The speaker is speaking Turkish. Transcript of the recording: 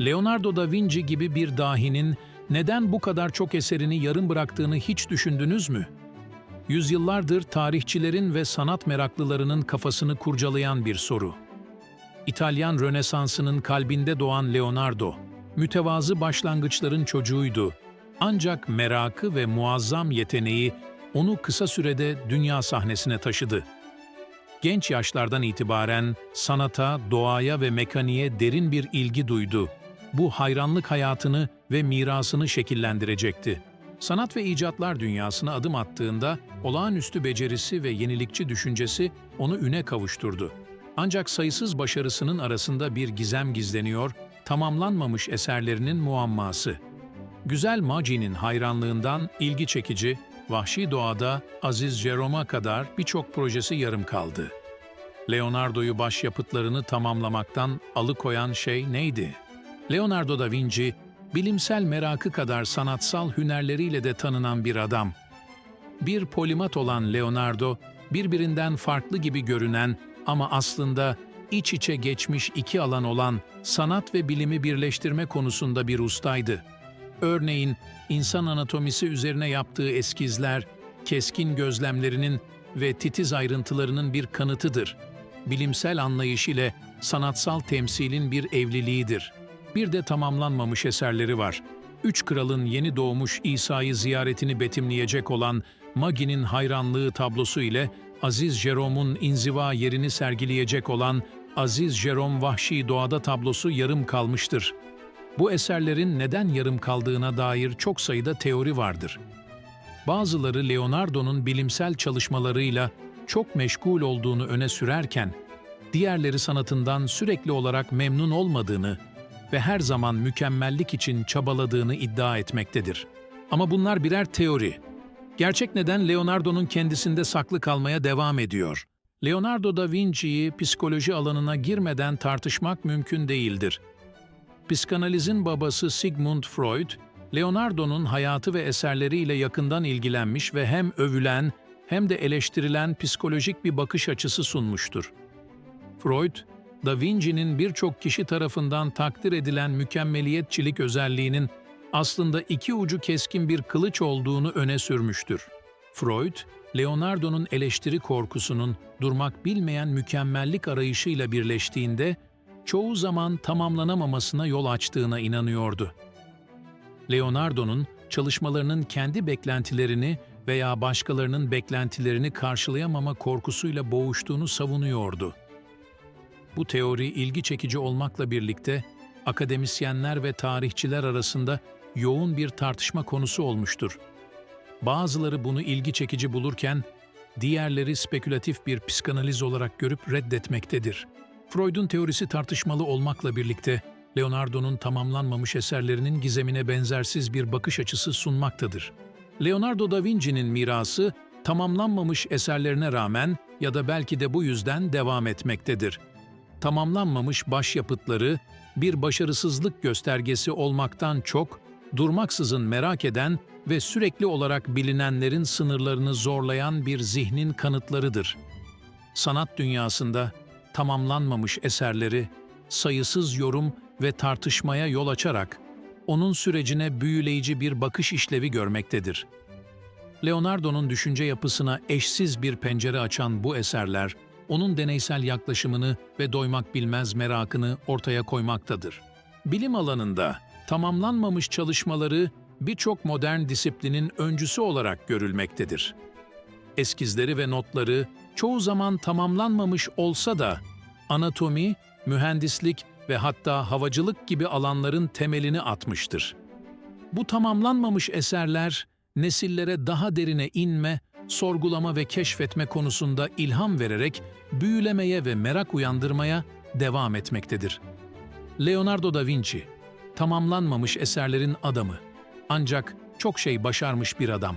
Leonardo da Vinci gibi bir dahinin neden bu kadar çok eserini yarım bıraktığını hiç düşündünüz mü? Yüzyıllardır tarihçilerin ve sanat meraklılarının kafasını kurcalayan bir soru. İtalyan Rönesansı'nın kalbinde doğan Leonardo, mütevazı başlangıçların çocuğuydu. Ancak merakı ve muazzam yeteneği onu kısa sürede dünya sahnesine taşıdı. Genç yaşlardan itibaren sanata, doğaya ve mekaniğe derin bir ilgi duydu. Bu hayranlık hayatını ve mirasını şekillendirecekti. Sanat ve icatlar dünyasına adım attığında olağanüstü becerisi ve yenilikçi düşüncesi onu üne kavuşturdu. Ancak sayısız başarısının arasında bir gizem gizleniyor, tamamlanmamış eserlerinin muamması. Güzel Magi'nin hayranlığından ilgi çekici, vahşi doğada Aziz Jerome'a kadar birçok projesi yarım kaldı. Leonardo'yu başyapıtlarını tamamlamaktan alıkoyan şey neydi? Leonardo da Vinci, bilimsel merakı kadar sanatsal hünerleriyle de tanınan bir adam. Bir polimat olan Leonardo, birbirinden farklı gibi görünen ama aslında iç içe geçmiş iki alan olan sanat ve bilimi birleştirme konusunda bir ustaydı. Örneğin insan anatomisi üzerine yaptığı eskizler, keskin gözlemlerinin ve titiz ayrıntılarının bir kanıtıdır. Bilimsel anlayış ile sanatsal temsilin bir evliliğidir. Bir de tamamlanmamış eserleri var. Üç kralın yeni doğmuş İsa'yı ziyaretini betimleyecek olan Magi'nin hayranlığı tablosu ile Aziz Jerome'un inziva yerini sergileyecek olan Aziz Jerome Vahşi Doğada tablosu yarım kalmıştır. Bu eserlerin neden yarım kaldığına dair çok sayıda teori vardır. Bazıları Leonardo'nun bilimsel çalışmalarıyla çok meşgul olduğunu öne sürerken, diğerleri sanatından sürekli olarak memnun olmadığını ve her zaman mükemmellik için çabaladığını iddia etmektedir. Ama bunlar birer teori. Gerçek neden Leonardo'nun kendisinde saklı kalmaya devam ediyor. Leonardo da Vinci'yi psikoloji alanına girmeden tartışmak mümkün değildir. Psikanalizin babası Sigmund Freud, Leonardo'nun hayatı ve eserleriyle yakından ilgilenmiş ve hem övülen hem de eleştirilen psikolojik bir bakış açısı sunmuştur. Freud, Da Vinci'nin birçok kişi tarafından takdir edilen mükemmeliyetçilik özelliğinin aslında iki ucu keskin bir kılıç olduğunu öne sürmüştür. Freud, Leonardo'nun eleştiri korkusunun durmak bilmeyen mükemmellik arayışıyla birleştiğinde çoğu zaman tamamlanamamasına yol açtığına inanıyordu. Leonardo'nun çalışmalarının kendi beklentilerini veya başkalarının beklentilerini karşılayamama korkusuyla boğuştuğunu savunuyordu. Bu teori ilgi çekici olmakla birlikte akademisyenler ve tarihçiler arasında yoğun bir tartışma konusu olmuştur. Bazıları bunu ilgi çekici bulurken, diğerleri spekülatif bir psikanaliz olarak görüp reddetmektedir. Freud'un teorisi tartışmalı olmakla birlikte, Leonardo'nun tamamlanmamış eserlerinin gizemine benzersiz bir bakış açısı sunmaktadır. Leonardo da Vinci'nin mirası, tamamlanmamış eserlerine rağmen ya da belki de bu yüzden devam etmektedir. Tamamlanmamış başyapıtları, bir başarısızlık göstergesi olmaktan çok, durmaksızın merak eden ve sürekli olarak bilinenlerin sınırlarını zorlayan bir zihnin kanıtlarıdır. Sanat dünyasında tamamlanmamış eserleri sayısız yorum ve tartışmaya yol açarak onun sürecine büyüleyici bir bakış işlevi görmektedir. Leonardo'nun düşünce yapısına eşsiz bir pencere açan bu eserler, onun deneysel yaklaşımını ve doymak bilmez merakını ortaya koymaktadır. Bilim alanında tamamlanmamış çalışmaları birçok modern disiplinin öncüsü olarak görülmektedir. Eskizleri ve notları çoğu zaman tamamlanmamış olsa da anatomi, mühendislik ve hatta havacılık gibi alanların temelini atmıştır. Bu tamamlanmamış eserler nesillere daha derine inme, sorgulama ve keşfetme konusunda ilham vererek büyülemeye ve merak uyandırmaya devam etmektedir. Leonardo da Vinci, tamamlanmamış eserlerin adamı. Ancak çok şey başarmış bir adam.